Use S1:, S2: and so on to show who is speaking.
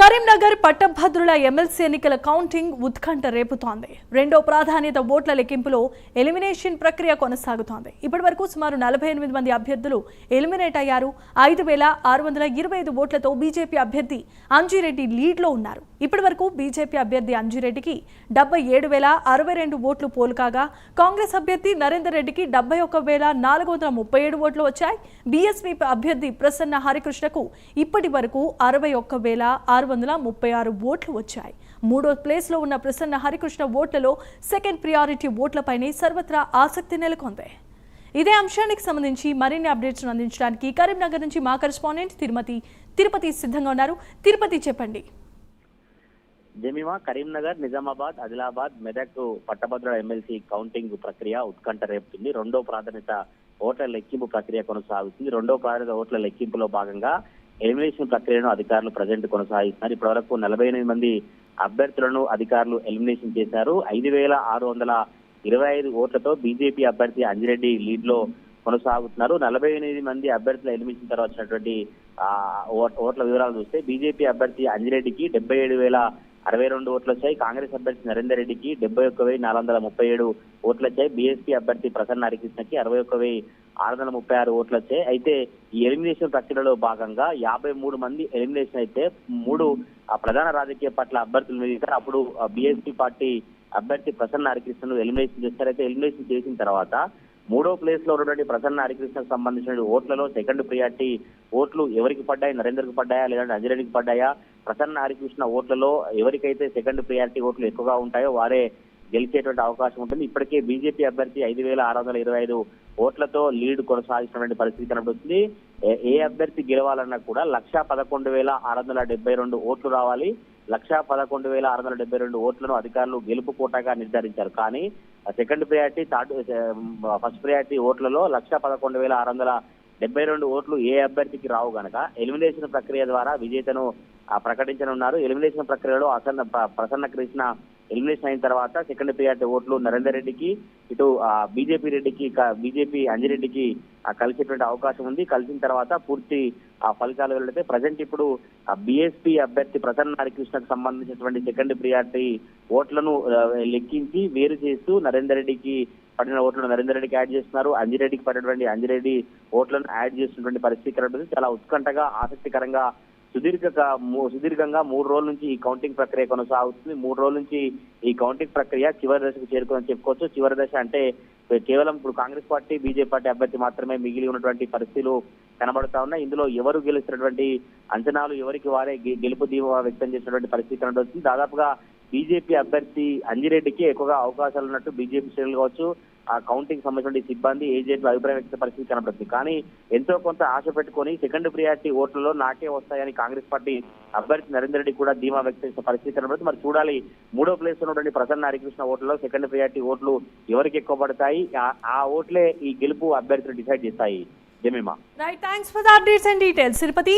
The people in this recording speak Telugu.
S1: కరీంనగర్ పట్టభద్రుల ఎమ్మెల్సీ ఎన్నికల కౌంటింగ్ ఉత్కంఠ రేపుతోంది. రెండో ప్రాధాన్యత ఓట్ల లెక్కింపులో ఎలిమినేషన్ ప్రక్రియ కొనసాగుతోంది. ఇప్పటి వరకు సుమారు నలభై ఎనిమిది మంది అభ్యర్థులు ఎలిమినేట్ అయ్యారు. ఐదు వేల ఆరు వందల ఇరవై ఐదు ఓట్లతో బీజేపీ అభ్యర్థి అంజిరెడ్డి లీడ్లో ఉన్నారు. ఇప్పటి వరకు బీజేపీ అభ్యర్థి అంజిరెడ్డికి డెబ్బై ఏడు వేల అరవై రెండు ఓట్లు పోలు కాగా కాంగ్రెస్ అభ్యర్థి నరేందర్ రెడ్డికి డెబ్బై ఒక్క వేల నాలుగు వందల ముప్పై ఏడు ఓట్లు వచ్చాయి. బీఎస్పీ అభ్యర్థి ప్రసన్న హరికృష్ణకు ఇప్పటి వరకు అరవై ఒక్క వేల ఆరు వందల ముప్పై ఆరు ఓట్లు వచ్చాయి. మూడో ప్లేస్లో ఉన్న ప్రసన్న హరికృష్ణ ఓట్లలో సెకండ్ ప్రియారిటీ ఓట్లపైనే సర్వత్రా ఆసక్తి నెలకొంది. ఇదే అంశానికి సంబంధించి మరిన్ని అప్డేట్స్ అందించడానికి కరీంనగర్ నుంచి మా కరెస్పాండెంట్ తిరుమతి తిరుపతి సిద్ధంగా ఉన్నారు. తిరుపతి చెప్పండి.
S2: జమీమా కరీంనగర్ నిజామాబాద్ ఆదిలాబాద్ మెదక్ పట్టభద్రుల ఎమ్మెల్సీ కౌంటింగ్ ప్రక్రియ ఉత్కంఠ రేపుతుంది. రెండో ప్రాధాన్యత ఓట్ల లెక్కింపు ప్రక్రియ కొనసాగుతుంది. రెండో ప్రాధాన్యత ఓట్ల లెక్కింపులో భాగంగా ఎలిమినేషన్ ప్రక్రియను అధికారులు ప్రజెంట్ కొనసాగిస్తున్నారు. ఇప్పటి వరకు నలభై ఎనిమిది మంది అభ్యర్థులను అధికారులు ఎలిమినేషన్ చేశారు. ఐదు వేల ఆరు వందల ఇరవై ఐదు ఓట్లతో బీజేపీ అభ్యర్థి అంజిరెడ్డి లీడ్లో కొనసాగుతున్నారు. నలభై ఎనిమిది మంది అభ్యర్థులు ఎలిమినేషన్ తర్వాత వచ్చినటువంటి ఓట్- ఓట్ల వివరాలు చూస్తే బీజేపీ అభ్యర్థి అంజిరెడ్డికి డెబ్బై ఏడు వేల అరవై రెండు ఓట్లు వచ్చాయి కాంగ్రెస్ అభ్యర్థి నరేందర్ రెడ్డికి డెబ్బై ఒక్క వెయ్యి నాలుగు వందల ముప్పై ఏడు ఓట్లు వచ్చాయి బీఎస్పీ అభ్యర్థి ప్రసన్న హరికృష్ణకి అరవై ఒక్క వెయ్యి ఆరు వందల ముప్పై ఆరు ఓట్లు వచ్చాయి అయితే ఈ ఎలిమినేషన్ ప్రక్రియలో భాగంగా యాభై మూడు మంది ఎలిమినేషన్ అయితే మూడు ప్రధాన రాజకీయ పార్టీల అభ్యర్థులు నిలిచారు. అప్పుడు బీఎస్పీ పార్టీ అభ్యర్థి ప్రసన్న హరికృష్ణను ఎలిమినేషన్ చేస్తారు. అయితే ఎలిమినేషన్ చేసిన తర్వాత మూడో ప్లేస్లో ఉన్నటువంటి ప్రసన్న హరికృష్ణకు సంబంధించిన ఓట్లలో సెకండ్ ప్రియారిటీ ఓట్లు ఎవరికి పడ్డాయి? నరేందర్కి పడ్డాయా? లేదంటే అంజరెడ్డికి పడ్డాయా? ప్రసన్న హరికృష్ణ ఓట్లలో ఎవరికైతే సెకండ్ ప్రియారిటీ ఓట్లు ఎక్కువగా ఉంటాయో వారే గెలిచేటువంటి అవకాశం ఉంటుంది. ఇప్పటికే బీజేపీ అభ్యర్థి ఐదు వేల ఆరు వందల ఇరవై ఐదు ఓట్లతో లీడ్ కొనసాగిస్తున్నటువంటి పరిస్థితి కనబడుతుంది. ఏ- అభ్యర్థి గెలవాలన్నా కూడా లక్ష పదకొండు వేల ఆరు వందల డెబ్బై రెండు ఓట్లు రావాలి. లక్ష పదకొండు వేల ఆరు వందల డెబ్బై రెండు ఓట్లను అధికారులు గెలుపు కోటాగా నిర్ధారించారు. కానీ second priority third first priority ఓట్లలో lakh పదకొండు వేల ఆరు వందల డెబ్బై రెండు ఓట్లు ఏ అభ్యర్థికి రావు గనక ఎలిమినేషన్ ప్రక్రియ ద్వారా విజేతను ప్రకటించనున్నారు. ఎలిమినేషన్ ప్రక్రియలో అసన్న ప్రసన్న కృష్ణ ఎలిమినేషన్ అయిన తర్వాత సెకండ్ ప్రియారిటీ ఓట్లు నరేందర్ రెడ్డికి ఇటు బీజేపీ రెడ్డికి బీజేపీ అంజిరెడ్డికి కలిసేటువంటి అవకాశం ఉంది. కలిసిన తర్వాత పూర్తి ఆ ఫలితాలు వెళ్తే ప్రజెంట్ ఇప్పుడు బీఎస్పీ అభ్యర్థి ప్రసన్న హరికృష్ణకు సంబంధించినటువంటి సెకండ్ ప్రియారిటీ ఓట్లను లెక్కించి వేరు చేస్తూ నరేందర్ రెడ్డికి పడిన ఓట్లను నరేందర్ రెడ్డికి యాడ్ చేస్తున్నారు. అంజిరెడ్డికి పడినటువంటి అంజిరెడ్డి ఓట్లను యాడ్ చేస్తున్నటువంటి పరిస్థితి కనబడుతుంది. చాలా ఉత్కంఠగా ఆసక్తికరంగా సుదీర్ఘ సుదీర్ఘంగా మూడు రోజుల నుంచి ఈ కౌంటింగ్ ప్రక్రియ కొనసాగుతుంది. మూడు రోజుల నుంచి ఈ కౌంటింగ్ ప్రక్రియ చివరి దశకు చేరుకుందని చెప్పుకోవచ్చు. చివరి దశ అంటే కేవలం ఇప్పుడు కాంగ్రెస్ పార్టీ బీజేపీ పార్టీ అభ్యర్థి మాత్రమే మిగిలి ఉన్నటువంటి పరిస్థితులు కనబడతా ఉన్నాయి. ఇందులో ఎవరు గెలుస్తున్నటువంటి అంచనాలు ఎవరికి వారే గె- గెలుపు దీవ వ్యక్తం చేసినటువంటి పరిస్థితి కనబడుతుంది. దాదాపుగా బీజేపీ అభ్యర్థి అంజిరెడ్డికి ఎక్కువగా అవకాశాలు ఉన్నట్టు బీజేపీ శ్రేణులు కావచ్చు ఆ కౌంటింగ్ సంబంధించిన సిబ్బంది ఏజెంట్ల అభిప్రాయం వ్యక్త పరిస్థితి కనబడుతుంది కానీ ఎంతో కొంత ఆశ పెట్టుకొని సెకండ్ ప్రియారిటీ ఓట్లలో నాకే వస్తాయని కాంగ్రెస్ పార్టీ అభ్యర్థి నరేందర్ రెడ్డి కూడా ధీమా వ్యక్తం చేసిన పరిస్థితి కనబడుతుంది మరి చూడాలి మూడో ప్లేస్లో ఉన్నటువంటి ప్రసన్న హరికృష్ణ ఓట్లలో సెకండ్ ప్రియారిటీ ఓట్లు ఎవరికి ఎక్కువ పడతాయి? ఆ- ఆ ఓట్లే ఈ గెలుపు అభ్యర్థులు డిసైడ్ చేస్తాయి. Jemima.
S1: Right thanks for the updates and details Tirupati